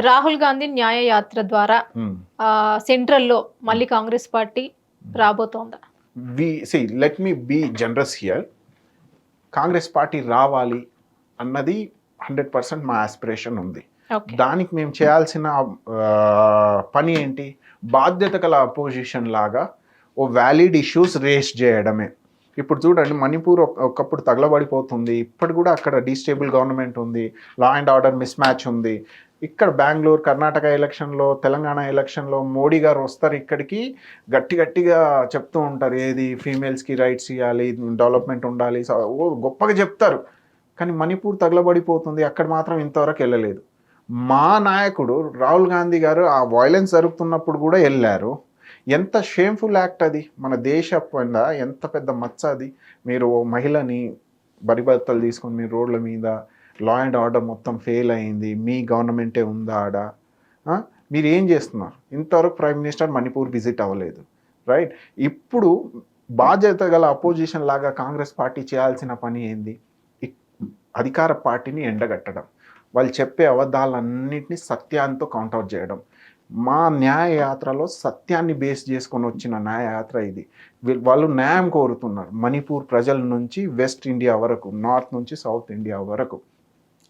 రాహుల్ గాంధీ న్యాయ యాత్ర ద్వారా సెంట్రల్లో మళ్ళీ Congress party రాబోతోందా? We see let me be generous here Congress party రావాలి అన్నది హండ్రెడ్ పర్సెంట్ మా ఆస్పిరేషన్ ఉంది. దానికి మేము చేయాల్సిన పని ఏంటి? బాధ్యత గల అపోజిషన్ లాగా ఓ వ్యాలిడ్ ఇష్యూస్ రేస్ చేయడమే. ఇప్పుడు చూడండి మణిపూర్ ఒక- ఒకప్పుడు తగలబడిపోతుంది. ఇప్పుడు కూడా అక్కడ డిస్టేబుల్ గవర్నమెంట్ ఉంది. Law and order mismatch ఉంది. ఇక్కడ బెంగళూరు కర్ణాటక ఎలక్షన్లో తెలంగాణ ఎలక్షన్లో మోడీ గారు వస్తారు ఇక్కడికి. గట్టి గట్టిగా చెప్తూ ఉంటారు ఏది ఫీమేల్స్కి రైట్స్ ఇవ్వాలి డెవలప్మెంట్ ఉండాలి ఓ గొప్పగా చెప్తారు. కానీ మణిపూర్ తగలబడిపోతుంది. అక్కడ మాత్రం ఇంతవరకు వెళ్ళలేదు. మా నాయకుడు రాహుల్ గాంధీ గారు ఆ వైలెన్స్ జరుగుతున్నప్పుడు కూడా వెళ్ళారు. ఎంత షేమ్ఫుల్ యాక్ట్ అది. మన దేశ పైన ఎంత పెద్ద మచ్చ అది. మీరు ఓ మహిళని బరిబత్తలు తీసుకొని మీరు రోడ్ల మీద లా అండ్ ఆర్డర్ మొత్తం ఫెయిల్ అయింది మీ గవర్నమెంటే ఉందా ఆడ? మీరు ఏం చేస్తున్నారు? ఇంతవరకు ప్రైమ్ మినిస్టర్ మణిపూర్ విజిట్ అవ్వలేదు రైట్ ఇప్పుడు బాధ్యత గల అపోజిషన్ లాగా కాంగ్రెస్ పార్టీ చేయాల్సిన పని ఏంది? అధికార పార్టీని ఎండగట్టడం వాళ్ళు చెప్పే అబద్ధాలన్నింటినీ సత్యాంతో కౌంటౌట్ చేయడం. మా న్యాయయాత్రలో సత్యాన్ని బేస్ చేసుకొని వచ్చిన న్యాయయాత్ర ఇది. వాళ్ళు న్యాయం కోరుతున్నారు. మణిపూర్ ప్రజల నుంచి వెస్ట్ ఇండియా వరకు నార్త్ నుంచి సౌత్ ఇండియా వరకు.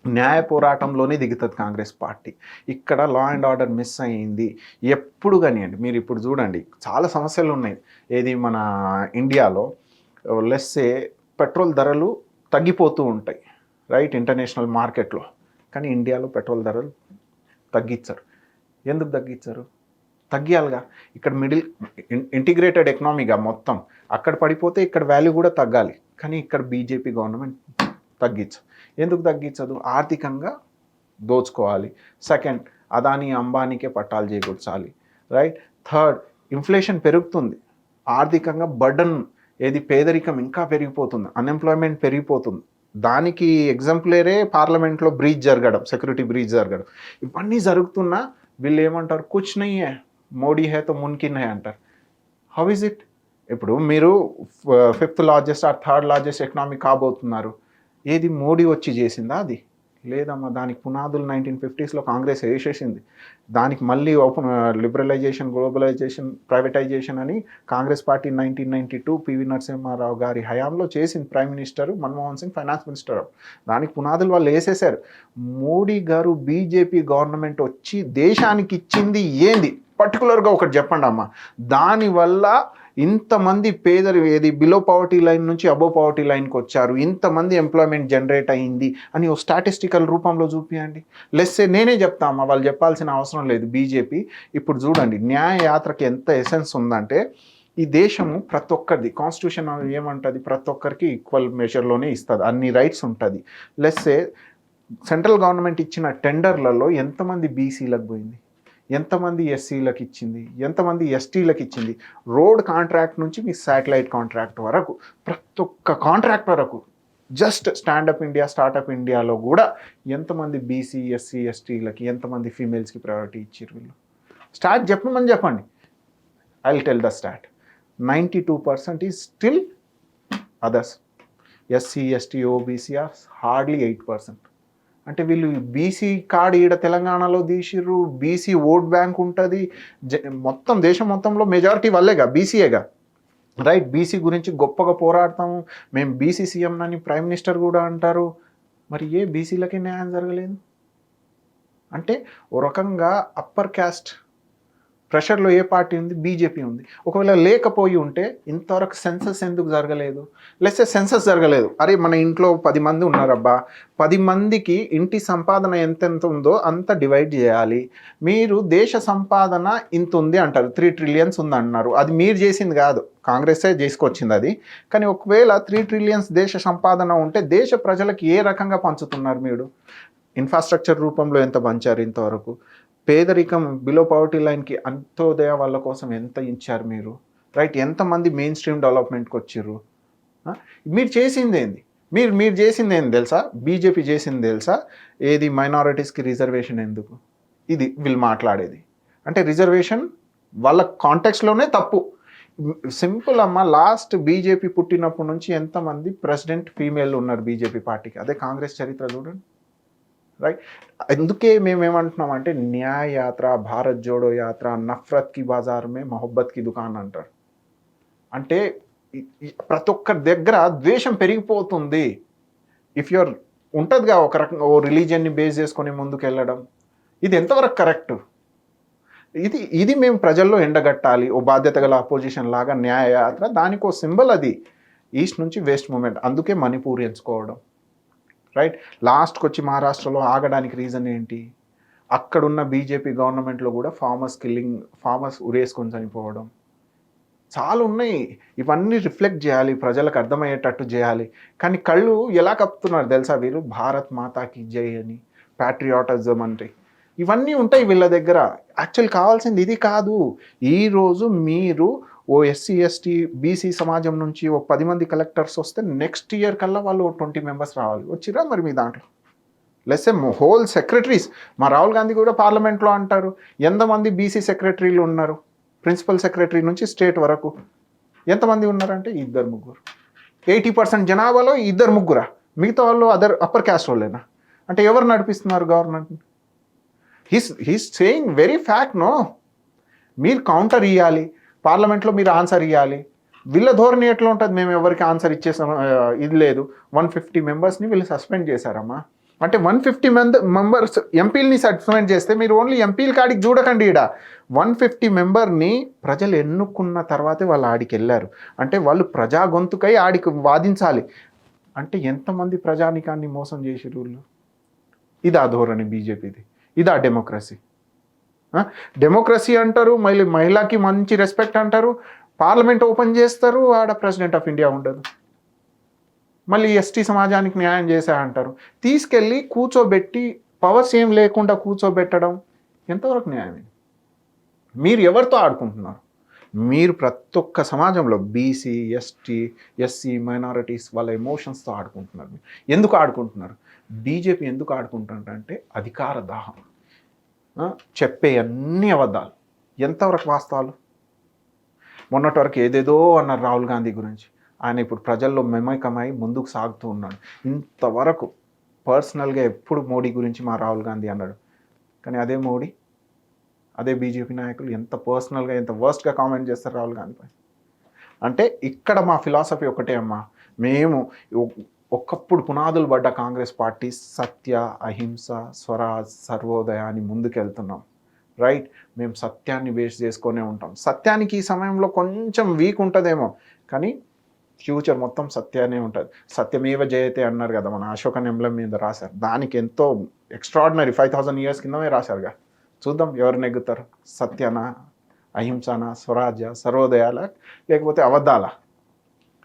న్యాయ పోరాటంలోనే దిగుతుంది కాంగ్రెస్ పార్టీ. ఇక్కడ లా అండ్ ఆర్డర్ మిస్ అయ్యింది ఎప్పుడు కానివ్వండి మీరు ఇప్పుడు చూడండి చాలా సమస్యలు ఉన్నాయి. ఏది మన ఇండియాలో లెస్సే పెట్రోల్ ధరలు తగ్గిపోతూ ఉంటాయి రైట్ ఇంటర్నేషనల్ మార్కెట్లో కానీ ఇండియాలో పెట్రోల్ ధరలు తగ్గించరు. ఎందుకు తగ్గించరు? తగ్గియాలిగా. ఇక్కడ మిడిల్ ఇంటిగ్రేటెడ్ ఎకనామీగా మొత్తం. అక్కడ పడిపోతే ఇక్కడ వాల్యూ కూడా తగ్గాలి. కానీ ఇక్కడ బీజేపీ గవర్నమెంట్ తగ్గించదు ఎందుకు తగ్గించదు? ఆర్థికంగా దోచుకోవాలి. సెకండ్ అదాని అంబానీకే పట్టాలు చేకూర్చాలి. రైట్? థర్డ్ ఇన్ఫ్లేషన్ పెరుగుతుంది. ఆర్థికంగా బర్డన్ ఏది పేదరికం ఇంకా పెరిగిపోతుంది. అన్ఎంప్లాయ్మెంట్ పెరిగిపోతుంది. దానికి ఎగ్జాంపులేరే పార్లమెంట్లో బ్రీచ్ జరగడం సెక్యూరిటీ బ్రీచ్ జరగడం. ఇవన్నీ జరుగుతున్నా వీళ్ళు ఏమంటారు? కుచ్ నయ్యే మోడీ హే తో మున్కిన్ హే అంటారు. హౌ ఇస్ ఇట్ ఇప్పుడు మీరు fifth largest or third largest economy కాబోతున్నారు. ఏది మోడీ వచ్చి చేసిందా అది? లేదమ్మా దానికి పునాదులు నైన్టీన్ ఫిఫ్టీస్లో కాంగ్రెస్ వేసేసింది. దానికి మళ్ళీ ఓపెన్ లిబరలైజేషన్ గ్లోబలైజేషన్ ప్రైవేటైజేషన్ అని Congress party nineteen ninety two PV Narasimha Rao గారి హయాంలో చేసింది prime minister Manmohan Singh finance minister. దానికి పునాదులు వాళ్ళు వేసేసారు మోడీ గారు బీజేపీ గవర్నమెంట్ వచ్చి దేశానికి ఇచ్చింది ఏంది? పర్టికులర్గా ఒకటి చెప్పండి అమ్మా దానివల్ల ఇంతమంది పేదలు ఏది బిలో పవర్టీ లైన్ నుంచి అబో పవర్టీ లైన్కి వచ్చారు? ఇంతమంది ఎంప్లాయ్మెంట్ జనరేట్ అయ్యింది అని ఓ స్టాటిస్టికల్ రూపంలో చూపియండి. లెస్సే నేనే చెప్తామా వాళ్ళు చెప్పాల్సిన అవసరం లేదు. బీజేపీ ఇప్పుడు చూడండి న్యాయ యాత్రకి ఎంత ఎసెన్స్ ఉందంటే ఈ దేశము ప్రతి ఒక్కరిది కాన్స్టిట్యూషన్ ఏమంటుంది? ప్రతి ఒక్కరికి ఈక్వల్ మెజర్లోనే ఇస్తుంది. అన్ని రైట్స్ ఉంటుంది. లెస్సే సెంట్రల్ గవర్నమెంట్ ఇచ్చిన టెండర్లలో ఎంతమంది బీసీలకు పోయింది? ఎంతమంది ఎస్సీలకు ఇచ్చింది ఎంతమంది ఎస్టీలకు ఇచ్చింది రోడ్ కాంట్రాక్ట్ నుంచి మీ శాటిలైట్ కాంట్రాక్ట్ వరకు ప్రతి ఒక్క కాంట్రాక్ట్ వరకు జస్ట్ స్టాండప్ ఇండియా స్టార్టప్ ఇండియాలో కూడా ఎంతమంది బీసీ ఎస్సీ ఎస్టీలకి ఎంతమంది ఫీమేల్స్కి ప్రయారిటీ ఇచ్చారు వీళ్ళు? స్టార్ట్ చెప్పమని చెప్పండి. I tell the start ninety two percent is still others SC ST OBC are hardly eight percent అంటే వీళ్ళు బీసీ కార్డు ఈడ తెలంగాణలో తీసిర్రు బీసీ ఓట్ బ్యాంక్ ఉంటుంది. మొత్తం దేశం మొత్తంలో మెజారిటీ వాళ్ళేగా బీసీఏగా రైట్ బీసీ గురించి గొప్పగా పోరాడతాము. మేము బీసీ సీఎం అని ప్రైమ్ మినిస్టర్ కూడా అంటారు. మరి ఏ బీసీలకి న్యాయం జరగలేదు? అంటే ఓ రకంగా అప్పర్ క్యాస్ట్ ప్రెషర్లో ఏ పార్టీ ఉంది? బీజేపీ ఉంది. ఒకవేళ లేకపోయి ఉంటే ఇంతవరకు సెన్సస్ ఎందుకు జరగలేదు? లేస్తే సెన్సస్ జరగలేదు. అరే మన ఇంట్లో పది మంది ఉన్నారబ్బా. పది మందికి ఇంటి సంపాదన ఎంతెంత ఉందో అంత డివైడ్ చేయాలి. మీరు దేశ సంపాదన ఇంత ఉంది అంటారు. త్రీ ట్రిలియన్స్ ఉంది అంటున్నారు. అది మీరు చేసింది కాదు. కాంగ్రెసే చేసుకొచ్చింది అది. కానీ ఒకవేళ త్రీ ట్రిలియన్స్ దేశ సంపాదన ఉంటే దేశ ప్రజలకు ఏ రకంగా పంచుతున్నారు మీరు? ఇన్ఫ్రాస్ట్రక్చర్ రూపంలో ఎంత పంచారు ఇంతవరకు? పేదరికం బిలో పవర్టీ లైన్కి అంత్యోదయ వాళ్ళ కోసం ఎంత ఇచ్చారు మీరు? రైట్ ఎంతమంది మెయిన్ స్ట్రీమ్ డెవలప్మెంట్కి వచ్చారు? మీరు చేసింది ఏంది? మీరు మీరు చేసింది ఏంది తెలుసా? బీజేపీ చేసింది తెలుసా? ఏది మైనారిటీస్కి రిజర్వేషన్ ఎందుకు? ఇది వీళ్ళు మాట్లాడేది. అంటే రిజర్వేషన్ వాళ్ళ కాంటాక్ట్స్లోనే తప్పు. సింపుల్ అమ్మ లాస్ట్ బీజేపీ పుట్టినప్పటి నుంచి ఎంతమంది ప్రెసిడెంట్ ఫీమేల్ ఉన్నారు బీజేపీ పార్టీకి? అదే కాంగ్రెస్ చరిత్ర చూడండి. రైట్ అందుకే మేము ఏమంటున్నాం అంటే న్యాయ యాత్ర భారత్ జోడో యాత్ర నఫ్రత్కి బాజార్ మే దుకాన్ అంటారు. అంటే ప్రతి ఒక్కరి దగ్గర ద్వేషం పెరిగిపోతుంది. ఇఫ్ యువర్ ఉంటుందిగా ఒక రకంగా ఓ రిలీజియన్ని బేస్ చేసుకొని ముందుకు వెళ్ళడం ఇది ఎంతవరకు కరెక్ట్? ఇది ఇది మేము ప్రజల్లో ఎండగట్టాలి. ఓ బాధ్యత గల అపోజిషన్ లాగా న్యాయ యాత్ర దానికి ఓ సింబల్ అది. ఈస్ట్ నుంచి వెస్ట్ మూమెంట్ అందుకే మణిపూర్ ఎంచుకోవడం. రైట్ లాస్ట్కి వచ్చి మహారాష్ట్రలో ఆగడానికి రీజన్ ఏంటి? అక్కడున్న బీజేపీ గవర్నమెంట్లో కూడా ఫార్మర్స్ కిల్లింగ్ ఫార్మర్స్ ఉరేసుకొని చనిపోవడం. చాలా ఉన్నాయి. ఇవన్నీ రిఫ్లెక్ట్ చేయాలి ప్రజలకు అర్థమయ్యేటట్టు చేయాలి. కానీ కళ్ళు ఎలా కప్పుతున్నారు తెలుసా వీరు? భారత్ మాతాకి జై అని ప్యాట్రియాటిజం అంటే. ఇవన్నీ ఉంటాయి వీళ్ళ దగ్గర. యాక్చువల్ కావాల్సింది ఇది కాదు. ఈరోజు మీరు ఓ ఎస్సీ ఎస్టీ బీసీ సమాజం నుంచి ఓ పది మంది కలెక్టర్స్ వస్తే నెక్స్ట్ ఇయర్ కల్లా వాళ్ళు ట్వంటీ మెంబర్స్ రావాలి. వచ్చిరా మరి మీ దాంట్లో? Less whole secretaries. మా రాహుల్ గాంధీ కూడా పార్లమెంట్లో అంటారు. ఎంతమంది బీసీ సెక్రటరీలు ఉన్నారు? ప్రిన్సిపల్ సెక్రటరీ నుంచి స్టేట్ వరకు. ఎంతమంది ఉన్నారంటే ఇద్దరు ముగ్గురు. ఎయిటీ పర్సెంట్ జనాభాలో ఇద్దరు ముగ్గురా. మిగతా వాళ్ళు అదర్ అప్పర్ క్యాస్ట్ వాళ్ళేనా? అంటే ఎవరు నడిపిస్తున్నారు government? He's he's saying very fact no మీరు కౌంటర్ ఇవ్వాలి పార్లమెంట్లో మీరు ఆన్సర్ ఇవ్వాలి వీళ్ళ ధోరణి ఎట్లా ఉంటుంది? మేము ఎవరికి ఆన్సర్ ఇచ్చేసాం ఇది లేదు. వన్ ఫిఫ్టీ మెంబర్స్ని వీళ్ళు సస్పెండ్ చేశారమ్మా. అంటే వన్ ఫిఫ్టీ మెంబ మెంబర్స్ ఎంపీలని సస్పెండ్ చేస్తే మీరు ఓన్లీ ఎంపీల కాడికి చూడకండి ఈడ. వన్ ఫిఫ్టీ మెంబర్ని ప్రజలు ఎన్నుకున్న తర్వాతే వాళ్ళు ఆడికి వెళ్ళారు. అంటే వాళ్ళు ప్రజా గొంతుకై ఆడికి వాదించాలి. అంటే ఎంతమంది ప్రజానికాన్ని మోసం చేసి రూళ్ళు ఇదా ధోరణి బీజేపీది. ఇదా డెమోక్రసీ. డెమోక్రసీ అంటారు మళ్ళీ మహిళకి మంచి రెస్పెక్ట్ అంటారు పార్లమెంట్ ఓపెన్ చేస్తారు ఆడ ప్రెసిడెంట్ ఆఫ్ ఇండియా ఉండదు. మళ్ళీ ఎస్టీ సమాజానికి న్యాయం చేశా అంటారు. తీసుకెళ్ళి కూర్చోబెట్టి పవర్స్ ఏం లేకుండా కూర్చోబెట్టడం ఎంతవరకు న్యాయం మీరు ఎవరితో ఆడుకుంటున్నారు? మీరు ప్రతి ఒక్క సమాజంలో బీసీ ఎస్టీ ఎస్సీ మైనారిటీస్ వాళ్ళ ఎమోషన్స్తో ఆడుకుంటున్నారు. ఎందుకు ఆడుకుంటున్నారు? బీజేపీ ఎందుకు ఆడుకుంటుందంటే అధికార దాహం. చెప్పే అన్ని అబద్ధాలు. ఎంతవరకు వాస్తవాలు? మొన్నటి వరకు ఏదేదో అన్నారు రాహుల్ గాంధీ గురించి. ఆయన ఇప్పుడు ప్రజల్లో మెమైకమై ముందుకు సాగుతూ ఉన్నాడు. ఇంతవరకు పర్సనల్గా ఎప్పుడు మోడీ గురించి మా రాహుల్ గాంధీ అన్నాడు. కానీ అదే మోడీ అదే బీజేపీ నాయకులు ఎంత పర్సనల్గా ఎంత వర్స్ట్గా కామెంట్ చేస్తారు రాహుల్ గాంధీపై అంటే ఇక్కడ మా ఫిలాసఫీ ఒకటే అమ్మా. మేము ఒకప్పుడు పునాదులు పడ్డ కాంగ్రెస్ పార్టీ సత్య అహింస స్వరాజ్ సర్వోదయాన్ని ముందుకెళ్తున్నాం. రైట్? మేము సత్యాన్ని బేస్ చేసుకొనే ఉంటాం. సత్యానికి ఈ సమయంలో కొంచెం వీక్ ఉంటుందేమో కానీ ఫ్యూచర్ మొత్తం సత్యానే ఉంటుంది. సత్యమేవ జయతే అన్నారు కదా మన అశోకన్ ఎంబ్లం మీద రాశారు. దానికి ఎంతో ఎక్స్ట్రాడినరీ ఫైవ్ థౌసండ్ ఇయర్స్ కిందమే రాశారుగా. చూద్దాం ఎవరు నెగ్గుతారు. సత్యనా అహింసనా స్వరాజ్య సర్వోదయాల లేకపోతే అబద్ధాలా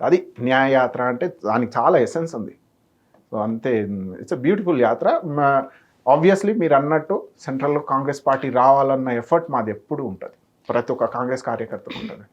అది న్యాయయాత్ర అంటే దానికి చాలా ఎసెన్స్ ఉంది. సో అంతే it's a beautiful yatra. Obviously మీరు అన్నట్టు సెంట్రల్లో కాంగ్రెస్ పార్టీ రావాలన్న ఎఫర్ట్ మాది ఎప్పుడు ఉంటుంది. ప్రతి ఒక్క కాంగ్రెస్ కార్యకర్తకు ఉంటుంది.